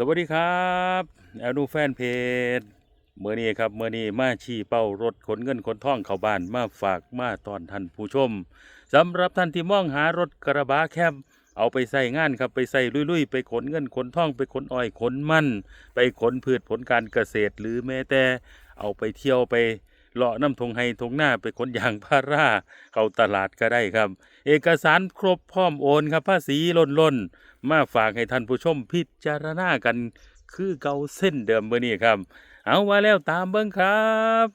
สวัสดีครับแอลดูแฟนเพจเมื่อนี้ครับเมื่อนี้มาชี้เป้ารถขนเงินขนทองเข้าบ้านมาฝากมาตอนท่านผู้ชมสำหรับท่านที่มองหารถกระบะแคบเอาไปใส่งานครับไปใส่ลุยๆ ไปขนเงินขนทองไปขนอ้อยขนมัน ไปขนพืชผลการเกษตรหรือแม้แต่เอาไปเที่ยวไป เลาะน้ำทงไฮทงหน้าไปขนยางพาราเข้าตลาดก็ได้ครับ เอกสารครบพร้อมโอนครับภาษีล้นล้นมาฝากให้ท่านผู้ชมพิจารณากัน คือเก่าเส้นเดิมเบอร์นี้ครับ เอามาแล้วตามเบิ้งครับ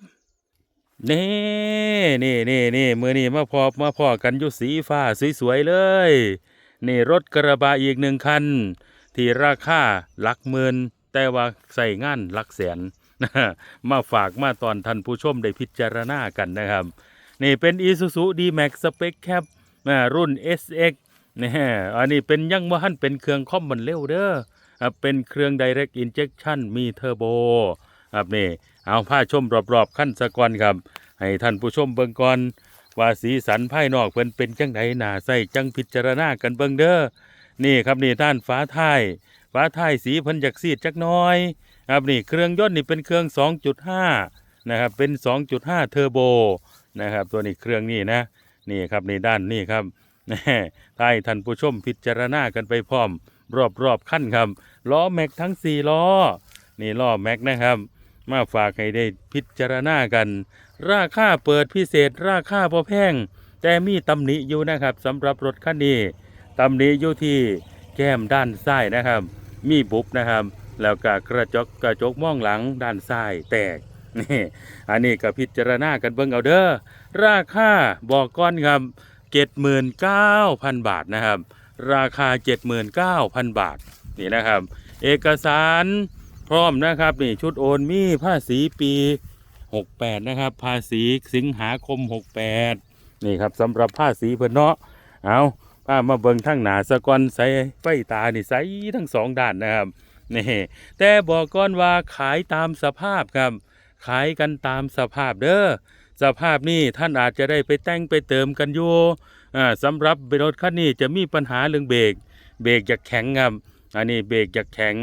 นี่นี่นี่นี่มือนี้มาพอมาพอกันยู่สีฟ้าสวยๆเลย นี่รถกระบะอีกหนึ่งคัน ที่ราคาหลักหมื่นแต่ว่าใส่งานหลักแสน มาฝากมาตอนท่านผู้ชมได้พิจารณากันนะครับ นี่เป็น Isuzu D-Max Spec Cap รุ่น SX นี่อันนี้เป็นยังว่าหันเป็นเครื่องคอมมันเร็วเด้อเป็นเครื่อง Direct Injection มีเทอร์โบครับนี่เอาผ้าชมรอบๆขั้นสะกอนครับ ให้ท่านผู้ชมเบิ่งก่อนว่าสีสันภายนอกเพิ่นเป็นจังไดหนาใส่จังพิจารณากันเบิ่งเด้อนี่ครับนี่ด้านฝาท้ายฝาท้ายสีเพิ่นจักซีดจักน้อย ครับนี่เครื่องยนต์นี่เป็นเครื่อง 2.5 นะครับ เป็น 2.5 เทอร์โบนะครับ ตัวนี้เครื่องนี้นะ นี่ครับในด้านนี่ครับแน่าให้ท่านผู้ชมพิจารณากันไปพร้อม รอบรอบขั้นครับ ล้อแม็กทั้ง 4 ล้อ นี่ล้อแม็กนะครับ มาฝากให้ได้พิจารณากัน ราคาเปิดพิเศษ ราคาพอแพงแต่มีตำหนิอยู่นะครับสำหรับรถคันนี้ตำหนิอยู่ที่แก้มด้านซ้ายนะครับ มีบุบนะครับ แล้วก็กระจกกระจกมองหลังด้านซ้ายแตกนี่อันนี้ก็พิจารณากันเบิ่งเอาเด้อราคาบอกก้อนครับ79,000บาทนะครับ ราคา79,000บาทนี่นะครับ เอกสารพร้อมนะครับนี่ชุดโอนมีภาษีปี 68 นะครับ ภาษีสิงหาคม 68 นี่ครับสำหรับภาษีเพิ่นเนาะเอาพามาเบิ่งทั้งหนาสะกอนใส่ไฟตานี่ใสทั้งสองด้านนะครับ นี่แต่บอกก่อนว่าขายตามสภาพครับ ขายกันตามสภาพเด้อสภาพนี่ท่านอาจจะได้ไปแต่งไปเติมกันอยู่อ่าสำหรับรถคันนี้จะมีปัญหาเรื่องเบรกเบรกจะแข็งครับอันนี้เบรกจะแข็ง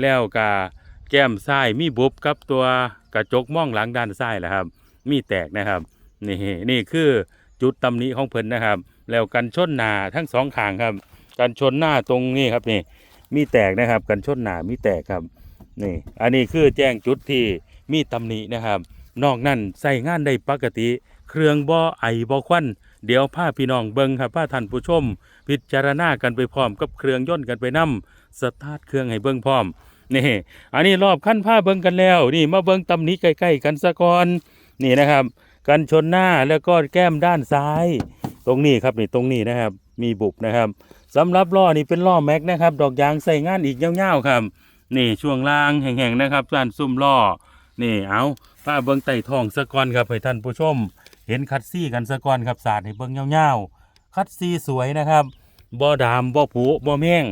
แล้วกาแก้มซ้ายมีบุบกับตัวกระจกมองหลังด้านซ้ายแหละครับ มีแตกนะครับนี่นี่คือจุดตำหนิของเพิ่นนะครับ แล้วกันชนหน้าทั้งสองข้างครับ กันชนหน้าตรงนี้ครับนี่ มีแตกนะครับ กันชนหน้ามีแตกครับนี่อันนี้คือแจ้งจุดที่มีตำหนินะครับ นอกนั้นใส่งานได้ปกติ เครื่องบ่อไอบ่ควันเดี๋ยวพาพี่น้องเบิงครับพาท่านผู้ชม พิจารณากันไปพร้อมกับเครื่องย่นกันไปนํสตาร์ทเครื่องให้เบิงพร้อมนี่อันนี้รอบขั้นผ้าเบิงกันแล้ว นี่มาเบิงตำหนิใกล้ๆกันซะก่อนนี่นะครับกันชนหน้าแล้วก็แก้มด้านซ้าย ตรงนี้ครับนี่ตรงนี้นะครับ มีบุบนะครับ สำหรับล้อนี่เป็นล้อแม็กนะครับ ดอกยางใส่งานอีกยาวๆครับนี่ช่วงล่างแห่งๆนะครับด้านซุ่มล้อนี่เอาป้าเบิ้งไต่ทองสะก่อนครับให้ท่านผู้ชม เห็นคัดซี่กันสะก่อนครับศาสาดให้เบิ้งยาวๆคัดซี่สวยนะครับบ่ดามบ่ผุบ่แม่ง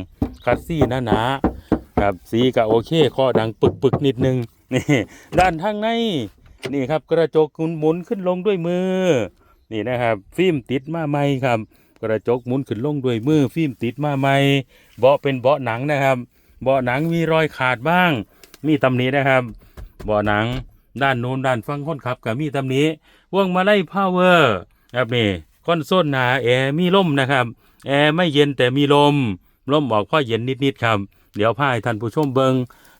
คัดซี่หนาๆครับสีก็โอเคข้อดังปึกๆนิดนึงนี่ด้านทางในนี่ครับกระจกหมุนขึ้นลงด้วยมือ นี่นะครับ ฟิล์มติดมาใหม่ครับ กระจกหมุนขึ้นลงด้วยมือฟิล์มติดมาใหม่เบาะเป็นเบาะหนังนะครับ เบาะหนังมีรอยขาดบ้าง มีตำหนินะครับ เบาะหนังด้านโน้นด้านฟังคนขับก็มีตำหนิวงมาไลัยพาวเวอร์ครับนี่คอนโซลหนาแอร์มีลมนะครับ แอร์ไม่เย็นแต่มีลมลมออกพราะเย็นนิดๆครับ เดี๋ยวพาให้ท่านผู้ชมเบิง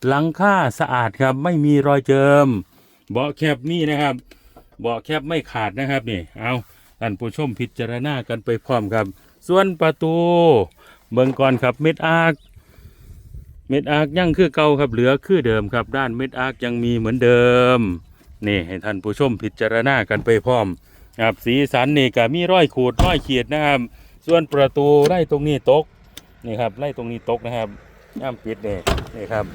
หลังคาสะอาดครับไม่มีรอยเจิม เบาะแคบนี่นะครับ เบาะแคบไม่ขาดนะครับนี่เอา ท่านผู้ชมพิจารณากันไปพร้อมครับ ส่วนประตูเบิงก่อนครับเม็ดอาร์คเม็ดอาร์คยังคือเก่าครับเหลือคือเดิมครับ ด้านเม็ดอาร์คยังมีเหมือนเดิมนี่ให้ท่านผู้ชมพิจารณากันไปพร้อมครับสีสันนี่ก็มีร้อยขูดร้อยขีดนะครับ ส่วนประตูไล่ตรงนี้ตกนี่ครับไล่ตรงนี้ตกนะครับย่ามปิดนี่นี่ครับ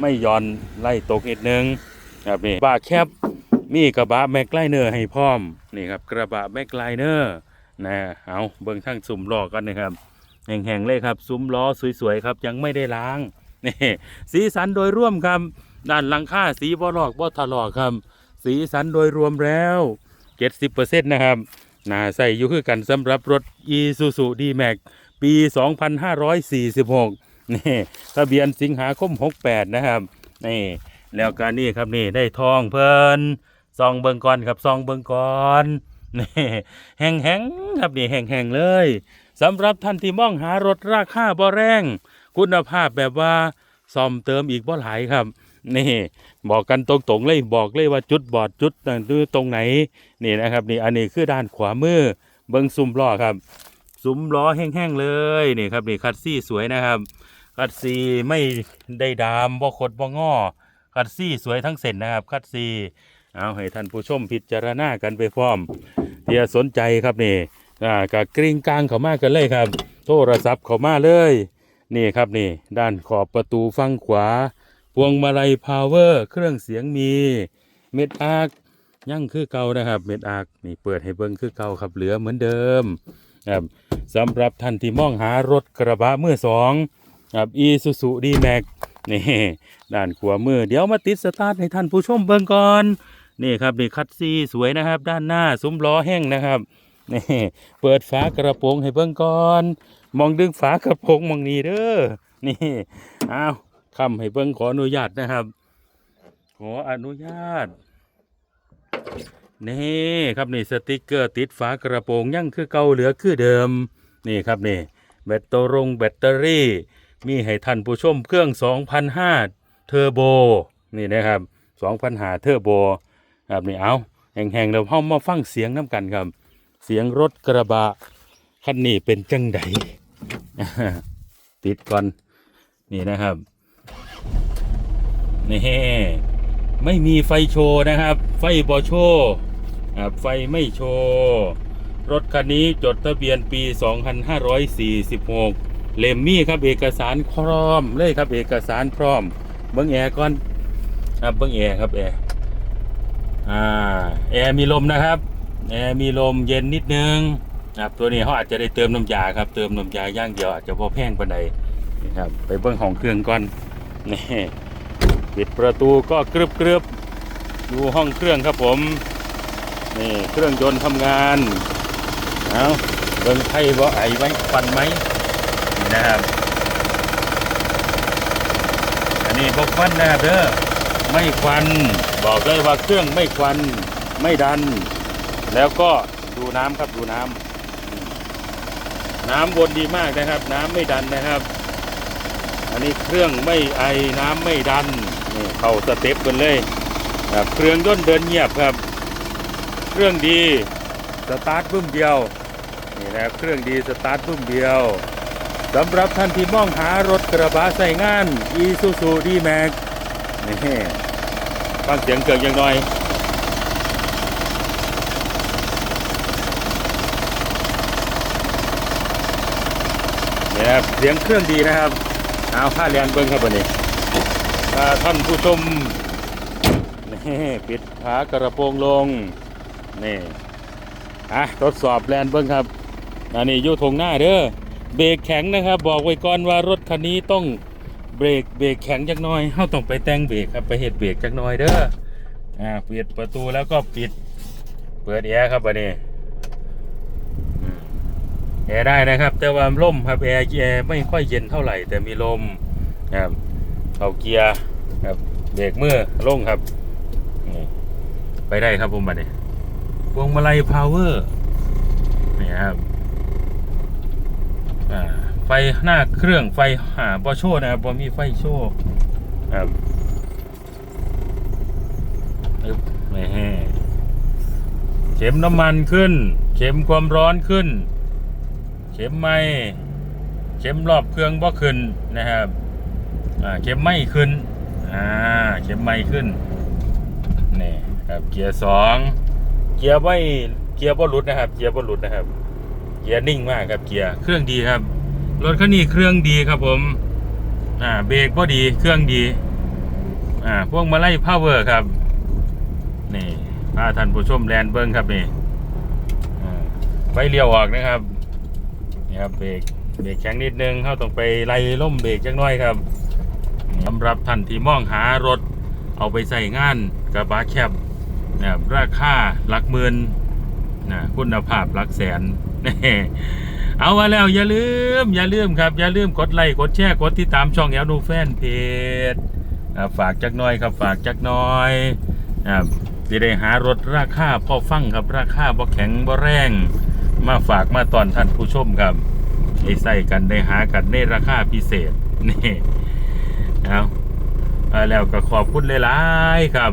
ไม่ย่อนไล่ตกนิดนึงครับนี่บาแคบ มีกระบะแม็กไลเนอร์ให้พร้อมนี่ครับกระบะแม็กไลเนอร์นะเอาเบิ่งทั้งสุ่มล้อกันนะครับแห่งๆเลยครับ ซุ้มล้อสวยๆครับ ยังไม่ได้ล้างนี่สีสันโดยร่วมครับด้านหลังคาสีบ่ลอกบ่ถลอกครับ สีสันโดยรวมแล้ว70%นะครับน่าใส่อยู่คือกันสำหรับรถ Isuzu D-Max ปี 2546 นี่ทะเบียนสิงหาคม 68 นะครับ นี่ แล้วก็นี่ครับนี่ได้ทองเพิ่น ซองเบิงก่อนครับซองเบิงก่อนนี่แห้งแห้งๆครับนี่แห้งแห้งๆเลยสำหรับท่านที่มองหารถราคาบ่แรง คุณภาพแบบว่าซ่อมเติมอีกบ่หลายครับนี่บอกกันตรงๆเลยบอกเลยว่าจุดบอดจุดนั่นตรงไหนนี่นะครับนี่อันนี้คือด้านขวามือเบิงซุมล้อครับซุมล้อแห้งๆเลยนี่ครับนี่คัดซี่สวยนะครับ คัดซี่ไม่ได้ดามบ่คดบ่งอคัดซี่สวยทั้งเส้นนะครับ คัดซี่ เอาให้ท่านผู้ชมพิจารณากันไปพร้อมเที่สนใจครับนี่อ่ากกริ้งกลางเขามากกันเลยครับ โทรศัพท์เขามาเลย นี่ครับนี่ ด้านขอบประตูฝั่งขวา พวงมาลัยพาวเวอร์ เครื่องเสียงมี เม็ดอาร์คยังคือเก่านะครับ เม็ดอาร์คนี่เปิดให้เบิ่งคือเก่าครับเหลือเหมือนเดิมครับสำหรับท่านที่มองหารถกระบะมือสองครับอีซูซูดีแม็กนี่ด้านขวามือเดี๋ยวมาติดสตาร์ทให้ท่านผู้ชมเบิ่งก่อน นี่ครับนี่คัดซีสวยนะครับ ด้านหน้าซุ้มล้อแห้งนะครับนี่เปิดฝากระโปรงให้เบิ่งก่อน มองดึงฝากระโปรงมองนี้เด้อนี่อ้าวคำให้เบิ่งขออนุญาตนะครับ ขออนุญาตนี่ครับนี่สติกเกอร์ติดฝากระโปรงยังคือเก่าเหลือคือเดิม นี่ครับนี่แบตเตอรงแบตเตอรี่ มีให้ท่านผู้ชมเครื่อง2,500เทอร์โบ นี่นะครับ2,500เทอร์โบ ครับนี่เอาแห่งๆเดี๋ยวเฮามาฟังเสียงน้ำกันครับ เสียงรถกระบะคันนี้เป็นจังไดติดก่อนนี่นะครับนี่ไม่มีไฟโชว์นะครับ ไฟบอโชว์ครับไฟไม่โชว์รถคันนี้จดทะเบียนปี 2546 เล่มมี่ครับเอกสารพร้อมเลยครับเอกสารพร้อม เบิ้งแอร์ก่อนครับเบิ้งแอร์ครับแอร์ อ่าแอร์มีลมนะครับแอร์มีลมเย็นนิดนึงนะครับตัวนี้เขาอาจจะได้เติมน้ำยาครับ เติมน้ำยาย่างเดียวอาจจะพอแพงปานใดนี่ครับไปเบิ้งห้องเครื่องก่อนนี่ปิดประตูก็กรึบกรึบดูห้องเครื่องครับผมนี่เครื่องยนต์ทำงานเอาเบิ่งไทยบ่ไอไหมควันไหมนะครับอันนี้บ่ควันนะครับเด้อไม่ควัน บอกเลยว่าเครื่องไม่ควันไม่ดัน แล้วก็ดูน้ำครับดูน้ำน้ำวนดีมากนะครับ น้ำไม่ดันนะครับ อันนี้เครื่องไม่ไอน้ำไม่ดันนี่เข้าสเต็ปกันเลยครับเครื่องยนต์เดินเงียบครับ เครื่องดีสตาร์ทบึ้มเดียวนี่นะครับเครื่องดีสตาร์ทบึ้มเดียวสำหรับท่านที่มองหารถกระบะใส่งาน Isuzu D-Max นี่ ฟังเสียงเกิดอย่างน้อยนี่นะครับเสียงเครื่องดีนะครับ เอาค่าเรียนเบิ้งครับวันนี้ถ้าท่านผู้ชมนี่ปิดฝากระโปรงลง นี่อะทดสอบแลนเบิ้งครับอันนี้อยู่ทงหน้าเด้อเบรกแข็งนะครับ บอกไว้ก่อนว่ารถคันนี้ต้อง เบรกเบรกแข็งจักน่อยเฮาต้องไปแต่งเบรกครับไปเฮ็ดเบรกจักน่อยเด้ออ่าปิดประตูแล้วก็ปิด เปิดแอร์ครับบัดนี้แอร์ได้นะครับ แต่ว่าลมครับแอร์แอร์ไม่ค่อยเย็นเท่าไหร่ แต่มีลมครับเข้าเกียร์ครับเบรกมือลงครับไปได้ครับผมบัดนี้พวงมาลัยพาวเวอร์นี่ครับอ่า ไฟหน้าเครื่องไฟหาบอโชนะครับบอมีไฟโชครับอึ๊บนี่เข็มน้ำมันขึ้น เข็มความร้อนขึ้น เข็มไม่เข็มรอบเครื่องบ่ขึ้นนะครับอ่าเข็มไม่ขึ้นอ่าเข็มไม่ขึ้นนี่ครับเกียร์สองเกียร์ไม่เกียร์บอลุดนะครับ เกียร์บอลุดนะครับ เกียร์นิ่งมากครับเกียร์เครื่องดีครับ รถคันนี้เครื่องดีครับผม อ่า เบรกก็ดี เครื่องดี อ่า พวกมาไล่พาวเวอร์ครับ นี่พาท่านผู้ชมแลนเบิ้งครับนี่อ่าไฟเลี้ยวออกนะครับ นี่ครับเบรก เบรกแข็งนิดนึงเขาต้องไปไล่ล่มเบรกจักน้อยครับสำหรับท่านที่มองหารถเอาไปใส่งานกระบะแคบนะครับราคาหลักหมื่นนะคุณภาพหลักแสนนี่ เอามาแล้วอย่าลืม อย่าลืมครับ อย่าลืมกดไลค์กดแชร์กดติดตามช่องแอลนูแฟนเพจฝากจักน้อยครับฝากจักน้อยจะได้หารถราคาพอฟังครับราคาบ่แข็งบ่แรง มาฝากมาตอนท่านผู้ชมครับได้ใส่กันได้หากันในราคาพิเศษนี่เอาเอาแล้วก็ขอบคุณหลายๆครับ